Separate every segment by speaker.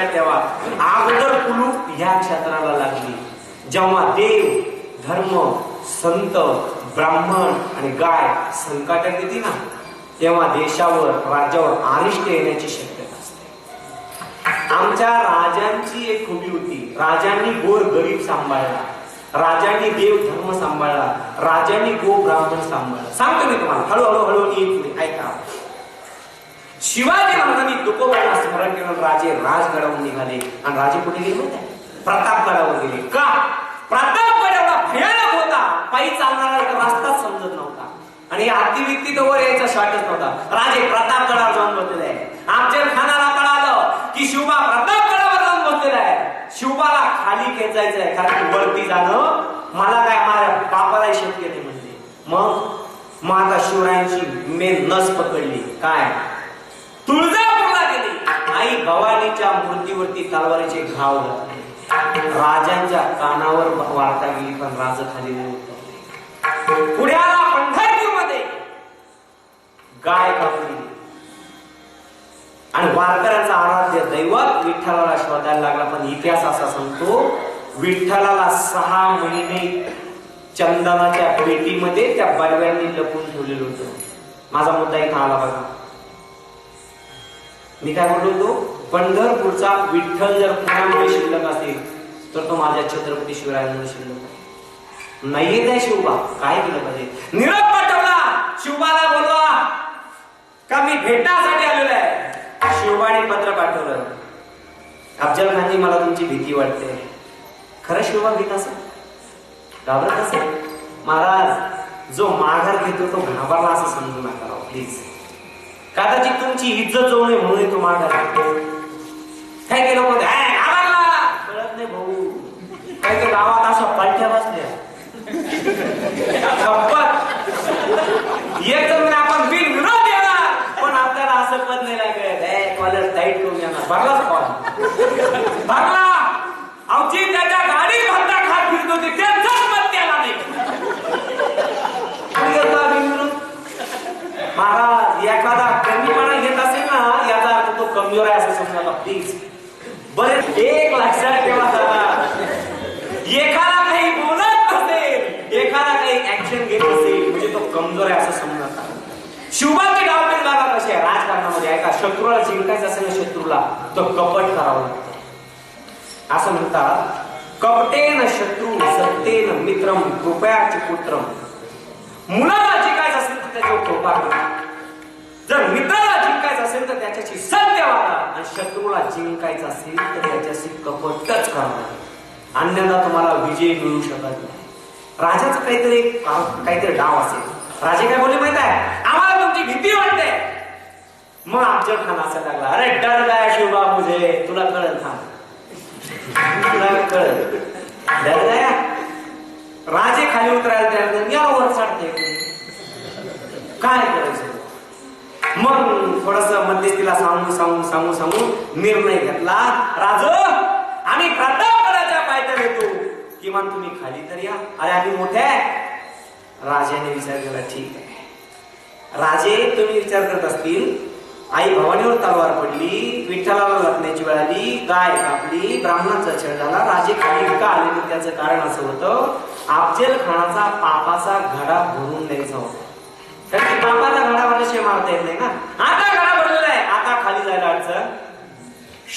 Speaker 1: लक्षात ठेवा अगोदर कुलूप ह्या क्षेत्राला लागली. जेव्हा देव धर्म संत ब्राह्मण आणि गाय संकटात येते ना तेव्हा देशावर राज्यावर अनिष्ट येण्याची शक्यता असते. आमच्या राजांची एक खूबी होती. राजांनी गोर गरीब सांभाळला. राजांनी देव धर्म सांभाळला. राजांनी गो ब्राह्मण सांभाळला. सांगतो मी तुम्हाला. हळूहळू हळूहळू ऐका. शिवाजी महाराजांनी तुकोबांना स्मरण केलं राजे राजगडावर निघाले. आणि राजे कुठे गेले होते प्रतापगडावर गेले. का? प्रतापगड एवढा भयानक होता. पायी चालणारा तर रस्ताच समजत नव्हता. आणि हत्ती तर वर यायचा शॉटच नव्हता. राजे प्रतापगडावर जाऊन बसलेले आहे आमच्या खानाला कळालं की शिवबा प्रतापगडावर जाऊन बसलेला आहे. शिवबाला खाली खेचायचं आहे कारण वरती जाणं मला काय माझ्या बापाला शक्य ते म्हणले. मग मग आता शिवरायांची मेन नस पकडली. काय? तुळजापूरला गेली. आई भवानीच्या मूर्तीवरती तलवारीचे घाव राजांच्या कानावर वार्ता गेली पण राज खाली. पुढे आला पंढरपूरमध्ये गाय कापली. आणि वारकऱ्यांचा आराध्य दैवत विठ्ठलाला शोधायला लागला पण इतिहास असा सांगतो विठ्ठलाला सहा महिने चंदनाच्या पेटीमध्ये त्या बडव्यांनी लपून ठेवलेलं होतं. माझा मुद्दा इथं आला बघा. मी काय म्हणतो तो पंढरपूरचा विठ्ठल जर पुण्यामुळे शिल्लक असेल तर तो माझ्या छत्रपती शिवरायांमुळे शिल्लक आहे. नाहीये त्या शिवबा काय केलं पाहिजे? निरोप पाठवला! शिवबाला बोलवा! का मी भेटासाठी आलेलो आहे? शिवबाने पत्र पाठवलं. अफजल खानजी मला तुमची भीती वाटते. खरं शिवबा भीत असेल? घाबरत असेल? महाराज जो माघार घेतो तो घाबरला असं समजू नका प्लीज कदाचित तुमची इज्जत जाऊ नये म्हणून तो माघार काय केलं होतं कळत नाही भाऊ. काय ते गावात असं पालख्या बसल्या. गप्पत एक जण आपण बिल विरोध येणार पण आपल्याला असं पद नाही लागत. ए कॉलर टाईट करून येणार भरलाच कॉल भरला. आमची त्याच्या गाडी भरता खात फिरत होती त्यांचाच पद त्याला नाही. महाराज एखादा कमजोर आहे असं समजा प्लीज बरं एक लक्षात ठेवा एखादा काही बोलत नसेल एखादा काही ऍक्शन घेत असेल म्हणजे तो कमजोर आहे असं समजा नका शिवबाची डावपेच जागा कशी आहे राजकारणामध्ये. ऐका शत्रूला जिंकायचं असेल ना शत्रूला तो कपट करावं लागतं. असं म्हणतात कपटेन शत्रू सत्तेन मित्रम कृपयाचे पुत्रम. मुलाला जिंकायचं असेल तर त्याच्यावर कृपा जर मित्राला करायचं असेल तर त्याच्याशी सत्य वागा आणि शत्रूला जिंकायचं असेल तर त्याच्याशी कपटच करा अन्यथा तुम्हाला विजय मिळू शकत नाही. राजाचं काहीतरी काहीतरी डाव असेल. राजे काय बोलले माहीत आहे? आम्हाला तुमची भीती वाटते. मग आमच्या खान असं लागला. अरे डर काय शिवबा मुझे. तुला कळेल थांब तुला कळेल. डर काय राजे खाली उतरायला तयार नाही. या वर चढते. काय करायचं? मग थोडस मध्यस्थीला सांगून सांगून सांगू सांगू. निर्णय घेतला. राज आम्ही प्रतापगडाच्या पायथ्या येतो किमान तुम्ही खाली तर या. अरे आम्ही मोठे आहे. राजाने विचार केला ठीक आहे. राजे तुम्ही विचार करत असतील. आई भवानीवर तलवार पडली विठ्ठलाला लग्नाची वेळ आली गाय कापली ब्राह्मणाचा छळ झाला राजे खाली का आले तर त्याचं कारण असं होतं अफजल खानाचा पापाचा घडा भरून द्यायचा होता. कारण की पापाचा घडा मनुष्य म्हणजे मारता येत नाही ना. आता घडा भरलेला आहे. आता खाली जायला अडचण.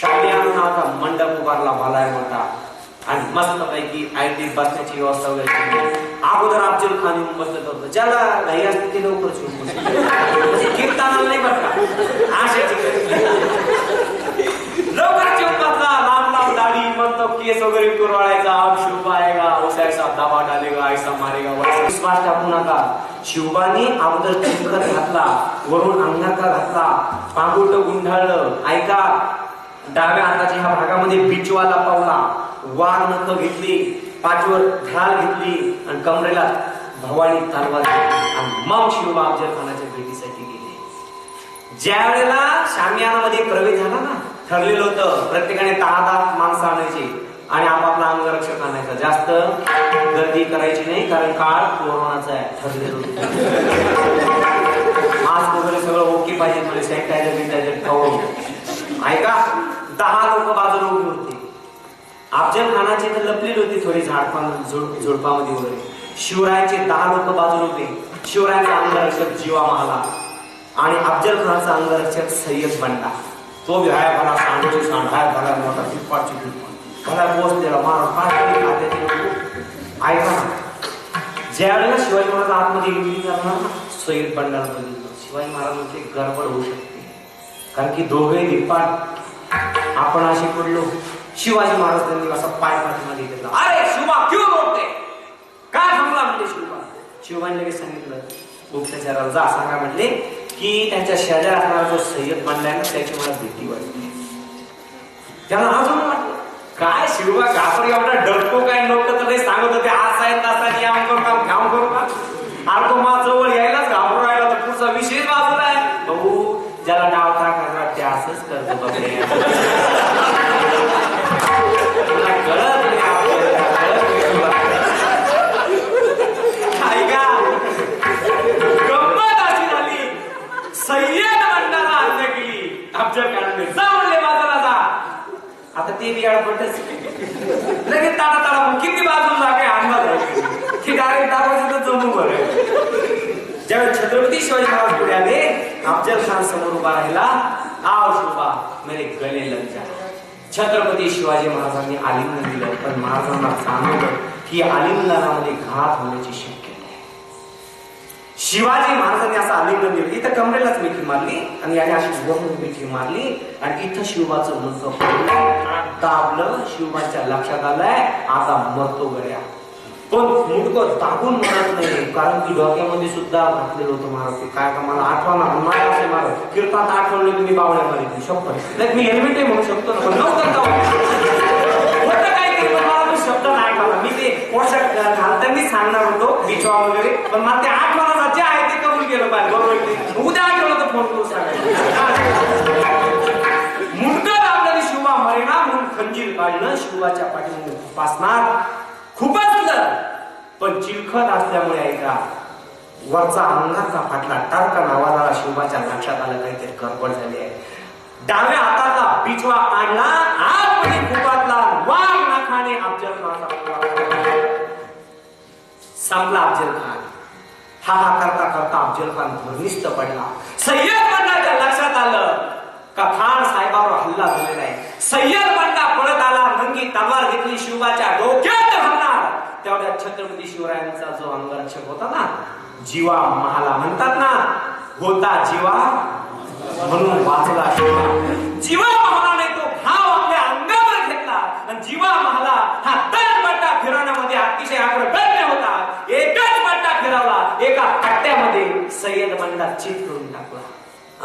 Speaker 1: शामियाना नावाचा मंडप उभारला मला मोठा. आणि मस्त पैकी आयटी बसण्याची व्यवस्था वगैरे केली. अगोदर अब्दुल खान येऊन बसत होतं. ज्याला घाई असते ते लवकर येऊन म्हणजे कीर्तनाला नाही बरं का आशाची लवकर येऊन बसला. लांब लांब दाढी मस्त केस वगैरे कुरवाळायचा शुभ शिवबा आएगा उसे दबा दाबा डालेगा ऐसा मारेगा. वैसा विश्वास टाकू नका. शिवबाने अगोदर चिंकत घातला वरून अंगाचा घातला पांगुट गुंढाळलं ऐका डाव्या हाताच्या ह्या भागामध्ये बिचवाला पावला. वाघ नख घेतली पाठीवर ढाल घेतली आणि कमरेला भवानी तलवार घेतली. आणि मग शिवबा अफजल खानाच्या भेटीसाठी गेले. ज्या वेळेला शामियानामध्ये प्रवेश झाला ना ठरलेलं होतं प्रत्येकाने दहा दहा माणसं आणायची. आणि आपापला अंगरक्षक आणायचा. जास्त गर्दी करायची नाही कारण काळ कोरोनाचा आहे. ठरलेलं मास्क वगैरे सगळं ओके पाहिजे म्हणजे सॅनिटायझर बिनिटायझर खाऊन. ऐका दहा लोक बाजूला उभी होती. अफजल खानाची तर लपलेली होती थोडी झाडपान झुड- झुडपामध्ये वगैरे. शिवरायाचे दहा लोक बाजूला होते शिवरायाचा अंगरक्षक जीवा महाला आणि अफजल खानचा अंगरक्षक सय्यद बंडा. तो बी हाय भला सांडची सांड भला मोठा मला बोस दिला मार काय ऐका ना. ज्या वेळेला शिवाजी महाराज आतमध्ये एंट्री करणार ना सय्यद बंडाला शिवाजी महाराजांची गडबड होऊ शकते. कारण की दोघे निपाट आपण असे पडलो शिवाजी महाराज त्यांनी असा पाय पाठीमध्ये घेतला. अरे शिवा क्यों बोलते? काय थांबला म्हणले शिवा शिवाने लगेच सांगितलं गुप्तचराला जा सांगा म्हणले की त्यांच्या शेजार असणारा जो सय्यद मांडलाय ना त्याची मला भीती वाटते. त्याला अजून वाटलं काय शिवबा घाबर एवढा डरतो काय? किती ते बी लगेच ताडा ताडा किती बाजूला काय अंदाज आहे की डायरेक्ट दाखवायचं तर जमू बरं ज्यावेळी छत्रपती शिवाजी महाराज पुढे आले अफजल खान समोर उभा राहिला आव शोभा मेरे गले लग जा. छत्रपती शिवाजी महाराजांनी आलिंगन दिलं पण महाराजांना जाणवलं की आलिंगनामध्ये घात होण्याची शक्यता शिवाजी महाराजांनी असं आलिंगन दिलं. इथं कमरेलाच मिठी मारली आणि याने अशी वरून मिठी मारली आणि इथं शिवबाचं मुलग पडलं दाबलं शिवबाच्या लक्षात आलंय. आता मरतो गड्या. पण मुडकं दाबून म्हणत नाही. कारण की डोक्यामध्ये सुद्धा घातलेलं होतं महाराज ते. काय का मला आठवणार मला असे महाराज कीर्तात आठवले तुम्ही बावड्या मारित शपथ मी हेल्मेटही म्हणू शकतो ना पण नव्हतं जाऊ. काय मला शब्द नाही मला मी ते पोषक घालताना सांगणार होतो बिचवा वगैरे. पण मला ते आठ गेलं आहे बरोबर ते उद्या आठवलं तर फोन करू सांगायचं. मुंडकं दाबलं शिवबा मरेना म्हणून खंजीर काढणं शिवाच्या पाठीमध्ये उपासणार खूपच पण चिलखत असल्यामुळे ऐका वरचा अंगाचा फाटला टारका नावाला शिवाच्या लक्षात आलं काहीतरी गडबड झाली आहे. डाव्या हाताला बिचवा काढला आतमध्ये कुपातला वाघ नाखाने अफजल खानचा संपला अफजल खान हा हा करता करता अफजल खान भरनिस्त पडला. सय्यद बंडाच्या लक्षात आलं का खान साहेबावर हल्ला झालेला आहे. सय्यद बंडा पळत आला नंगी तलवार घेतली शिवाच्या डोक्यात घालणार तेवढ्या छत्रपती शिवरायांचा जो अंगरक्षक होता ना जीवा महाला म्हणतात ना होता जीवा म्हणून वाचला जीवा महालाने तो घाव आपल्या अंगावर घेतला आणि जीवा महाला हा दर बट्टा फिरवण्यामध्ये अतिशय अग्रगण्य होता एकच बट्टा फिरवला एका कट्ट्यामध्ये सय्यद बंडा चित करून टाकला.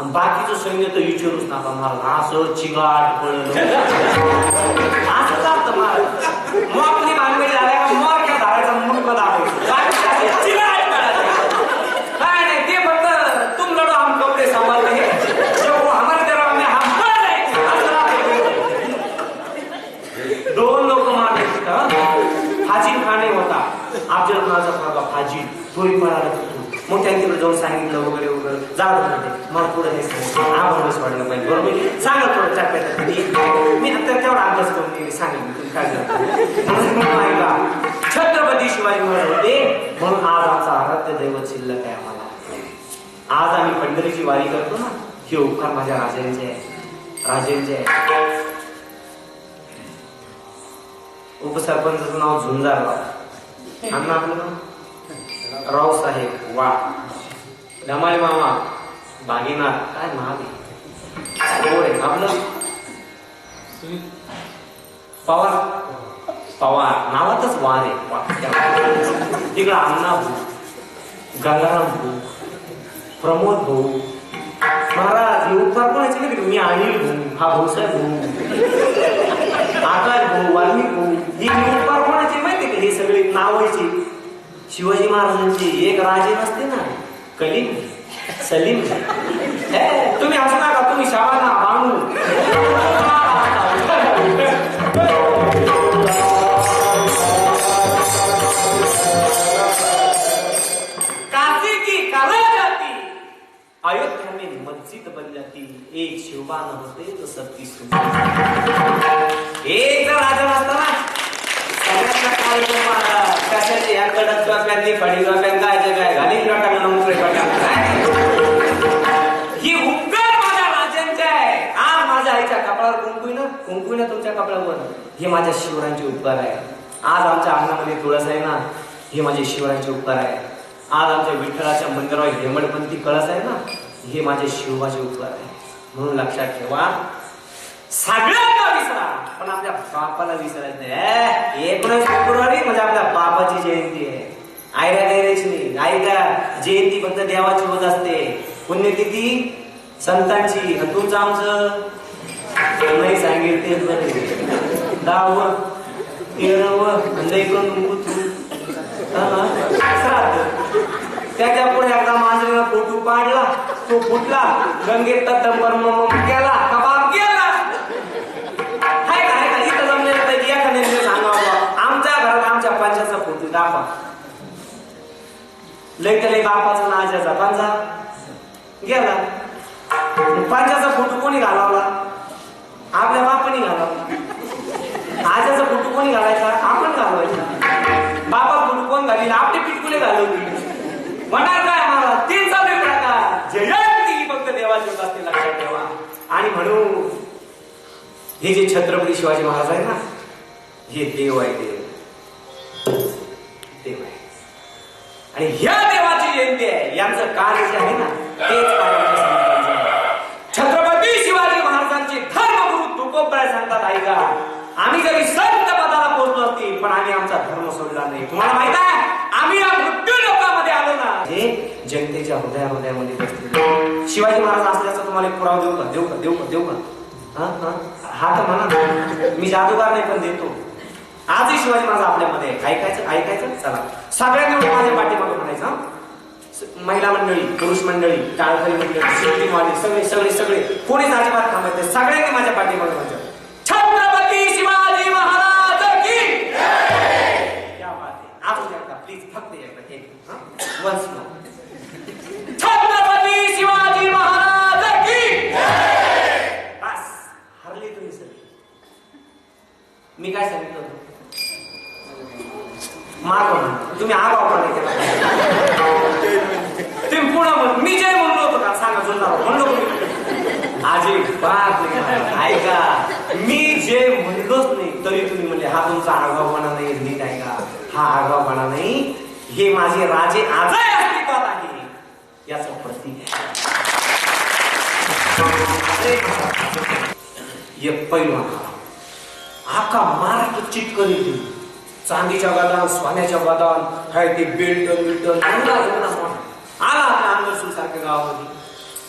Speaker 1: आणि बाकीचं सैन्य तर विचारूच नका मला. असं चिगाट पडलं असं महाराज मोकली भानगडी झाल्या का मोरक्या धारायचा मुंडक दाबायचं बाकी असे चिगाट पडायचे. काय नाही ते फक्त तुम लढो हम कपडे सांभाळ रहे जो वो हमारे तरफ में हम पड़ रहे असं राहते. दोन लोक मारले तिथं फाजील खाणे होता अफजल खानाचा प्रभाव फाजील तोही पळाला तिथून मग त्यांनी तिकडे जाऊन सांगितलं वगैरे वगैरे. जाऊ म्हणते मग पुढे हे सांगितलं अभ्यास वाढलं पाहिजे. बरोबर? सांगा थोडं टप्प्यात मी आता तेवढा अभ्यास करून दिली सांगितलं काय म्हणून ऐका छत्रपती शिवाजी महाराज होते. म्हणून आज आमचा आराध्य दैवत शिल्लक आहे आम्हाला. आज आम्ही पंढरीची वारी करतो ना हे उपकार माझ्या राजांचे आहे. राजेंचे आहे. उपसरपंचाचं नाव झुंजारराव आणि आपलं नाव? रावसाहेब वा धमाळे मामा भागीनाथ काय महाग आहे आपलं पवार? पवार. नावातच वार आहे. तिकडं अण्णा भाऊ गंगाराम भाऊ प्रमोद भाऊ. महाराज हे उपकार कोणाचे नाही मी अनिल भाऊ हा भाऊसाहेब भाऊ. आकाश भाऊ वाल्मिक भाऊ. ही उपकार कोणाचे माहिती का? हे सगळे नावायचे शिवाजी महाराजांचे एक राजे नसते ना? कलिम? सलीम? तुम्ही असं नका तुम्ही शाळा अयोध्या में मस्जिद बन जाती। एक शिवबा होते तो सबकी सुनती। एक राजा असताना डोक्यातली फडी डोक्यात काय जे काय घालीन डोक्याला मोकळे ही उपकार माझ्या राजांचे आहे. हा माझ्या आईच्या कपाळावर कुंकुई ना? कुंकुई ना तुमच्या कपाळावर? हे माझ्या शिवरायांचे उपकार आहे. आज आमच्या अंगणामध्ये तुळस आहे ना? हे माझे शिवरायांचे उपकार आहे. आज आमच्या विठ्ठलाच्या मंदिरावर हेमडपंथी कळस आहे ना? हे माझे शिवबाचे उपकार आहे. म्हणून लक्षात ठेवा. सगळ्यांना विसरा. पण आपल्या बापाला विसरायचं नाही. एकोणीस फेब्रुवारी म्हणजे आपल्या बापाची जयंती. गैरायची नाही जयंती फक्त देवाची होत असते. पुण्यतिथी संतांची. तूच तुमचं आमचं नाही सांगेल ते दहाव तेराव तेरावं लईकडून त्याच्या पुढे एकदा मांजरीनं फोटो पाडला. तो फुटला. गंगेत तत्तम केला. कबाब केला. हाय का हाय का? इथं जमलेलं तर एखाद्या सांगावं. आमच्या घरात आमच्या पंचाचा फोटो दाखवा. लय तर लय बापाचा ना आज्याचा पंचा गेला पांजाचा फोटो कोणी घालावला? आपल्या बापाने घालावला. आज्याचा फोटो कोणी घालायचा? आपण घालवायचा. बापा फोटो कोण घालील? आपली पिटकुले घालवली म्हणणार काय मला तीन चालू प्रकार. जयंती फक्त देवाची होत असते लक्षात ठेवा. आणि म्हणून हे जे छत्रपती शिवाजी महाराज आहे ना हे देव आहे देव. देव आहे. आणि ह्या देवाची जयंती आहे यांचं कार्य जे आहे ना तेच छत्रपती शिवाजी महाराजांचे धर्मगुरु तुकोबराय सांगतात ऐका आम्ही जरी संत पदाला पोहोचलो असतील पण आम्ही आमचा धर्म सोडला नाही. तुम्हाला माहीत आहे? आम्ही या मृत्यू लोकांमध्ये आलो ना. हे जनतेच्या हृदया हृदयामध्ये शिवाजी महाराज असल्याचा तुम्हाला एक पुरावा देऊ का? देऊ का? देऊ का? देऊ का? हा हा. तर म्हणा मी जादूगार नाही पण देतो. आजही शिवाजी महाराज आपल्यामध्ये ऐकायचं ऐकायचं? चला. सगळ्यांनी माझ्या पाठीमागे म्हणायचं महिला मंडळी पुरुष मंडळी टाळकरी मंडळी सिद्धिवाली सगळे सगळे सगळे कोणीच अजिबात थांबायचं सगळ्यांनी माझ्या पाठीमागे म्हणायचं छत्रपती शिवाजी महाराज की क्या बात आहे अजून एकदा प्लीज फक्त एकदा एक वन्स छत्रपती शिवाजी महाराज की बस हरले तुम्ही सगळे मी काय सांगितलं होतं मार्ग म्हण तुम्ही आगाव पण केला तुम्ही पुन्हा म्हण मी जय म्हणलो होतो का? सांगा जुळणार म्हणलो आजी बाप ऐका मी जे म्हणलोच नाही तरी तुम्ही म्हणले हा तुमचा आगावपणा नाही नीट ऐका. हा आगावपणा नाही. हे माझे राजे आजही अस्तित्वात आहे. याच प्रतीक आहे. ये पैलवान. आका महाराष्ट्र चिटकन येते चांदीच्या गदान सोन्याच्या गदान काय ते बेल्ट बिल्ट आला आपल्या अंगसूर सारख्या गावामध्ये.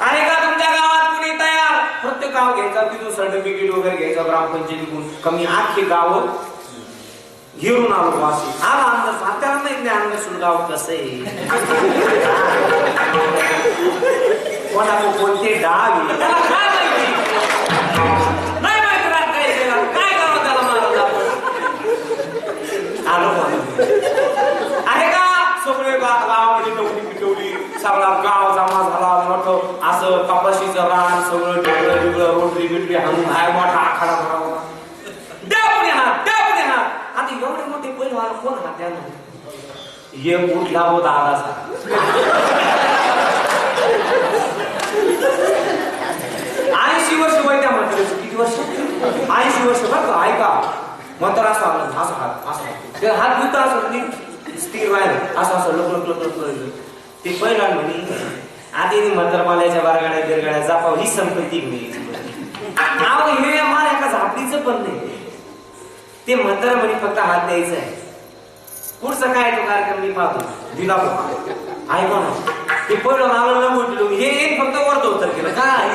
Speaker 1: आहे का तुमच्या गावात कुणी तयार? प्रत्येक गाव घ्यायचा तिथून सर्टिफिकेट वगैरे घ्यायचं ग्रामपंचायतीकडून कमी आखे गाव घेऊन आलो वासी. आला अंदर आपल्याला माहीत नाही अंगसूर गाव कसं आहे. कोणा कोणते डाग चांगला गाव जमा झाला मोठं असं कपाशीचं रान सगळं ढेकळं बिगळं रोटरी बिटरी हाणून हाय मोठा आखाडा भरा होता द्या पुणे हात द्या पुणे हात. आता एवढे मोठे पहिलं मला कोण हात द्या ना? उठला होता आलासा ऐंशी वर्ष वय त्या म्हातारीचं किती वर्ष? ऐंशी वर्ष बरं का ऐका. म्हातारा असं आलं असं हात असं हात. ते असं स्थिर राहिलं. असं असं लक लक लक लक ते पहिला म्हणे आधी मंत्रमाल्याच्या बारगाड्या बिरगाड्या जापाव ही संपत्ती मिळायची माल एका झापडीचं पण नाही. ते मंत्र म्हणे फक्त हात द्यायचा आहे. पुढचा काय तो कार्यक्रम मी पाहतो. दिला ऐका ना ते पहिलं नावं न उठलो हे एक फक्त वरतो उत्तर केलं काय?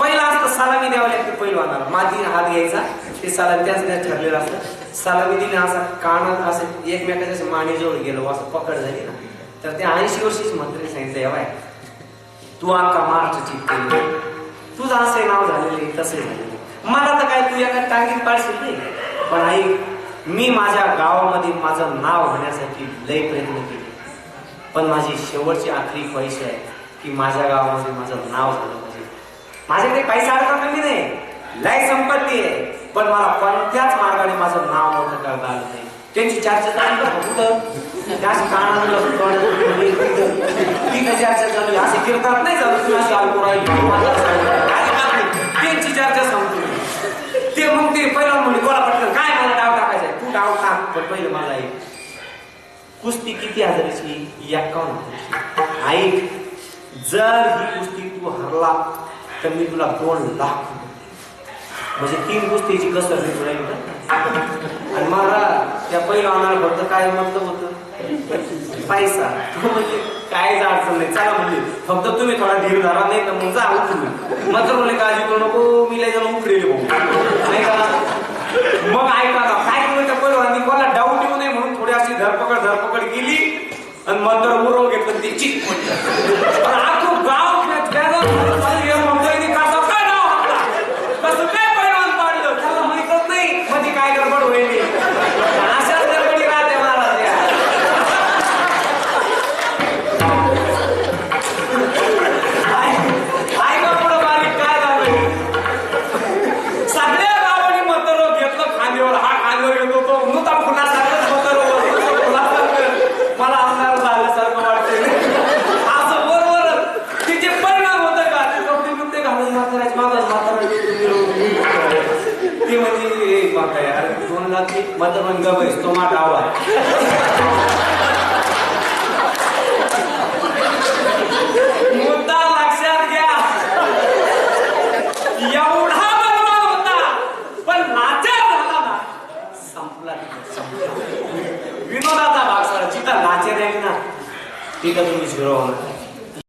Speaker 1: पहिला असतं सलामी द्यावं लागते पहिलवानाला. माझी हात घ्यायचा. ते सलामी त्याच त्याच ठरलेलं असतं सलामी दिली असा कानात असं एकमेकाच्या असं मानेजवळ गेलो असं पकड झाली ना. तर ते ऐंशी वर्षीच मंत्री सांगितलं एवढाय तू आता महाराष्ट्राची केली तुझं असं नाव झालेले तसे झालेले मला तर काय तू एका टांगीत पाडशील नाही. पण आई मी माझ्या गावामध्ये माझं नाव होण्यासाठी लय प्रयत्न केले. पण माझी शेवटची आखरी पैसे आहे की माझ्या गावामध्ये माझं नाव झालं पाहिजे. माझ्याकडे पैसा अडका कमी नाही. लय संपत्ती आहे. पण मला कोणत्याच मार्गाने माझं नाव मोठं करता आलं नाही. त्यांची चर्चा चालू का कुठं? त्याच कानाला चर्चा चालू आहे. असे कीर्तनात नाही चालू तुम्ही अशी त्यांची चर्चा सांगतो ते मग ते पहिला म्हणजे बोला पटकन काय मला डाव टाकायचा तू डाव टाक. पण पहिलं मला एक कुस्ती किती हजाराची? या हजाराची. ऐक जर ही कुस्ती तू हरला तर मी तुला दोन लाख रुपये म्हणजे तीन गोष्टीची कसर आणि मला त्या पहिला आणायला फक्त काय मतलब होतं पैसा. म्हणजे काहीच अडचण नाही चला म्हणजे. फक्त तुम्ही थोडा धीर धरा नाही तर मग जा तुम्ही मात्र म्हणजे काळजी करू नको मी लय जण उकडेल भाऊ. नाही का? मग ऐका ना काय करू त्या पहिलवानी मला डाऊट येऊ नये म्हणून थोडी अशी धरपकड धरपकड केली आणि मंत्र उरव घेतलं ते चिक म्हणतात संपला. विनोदाचा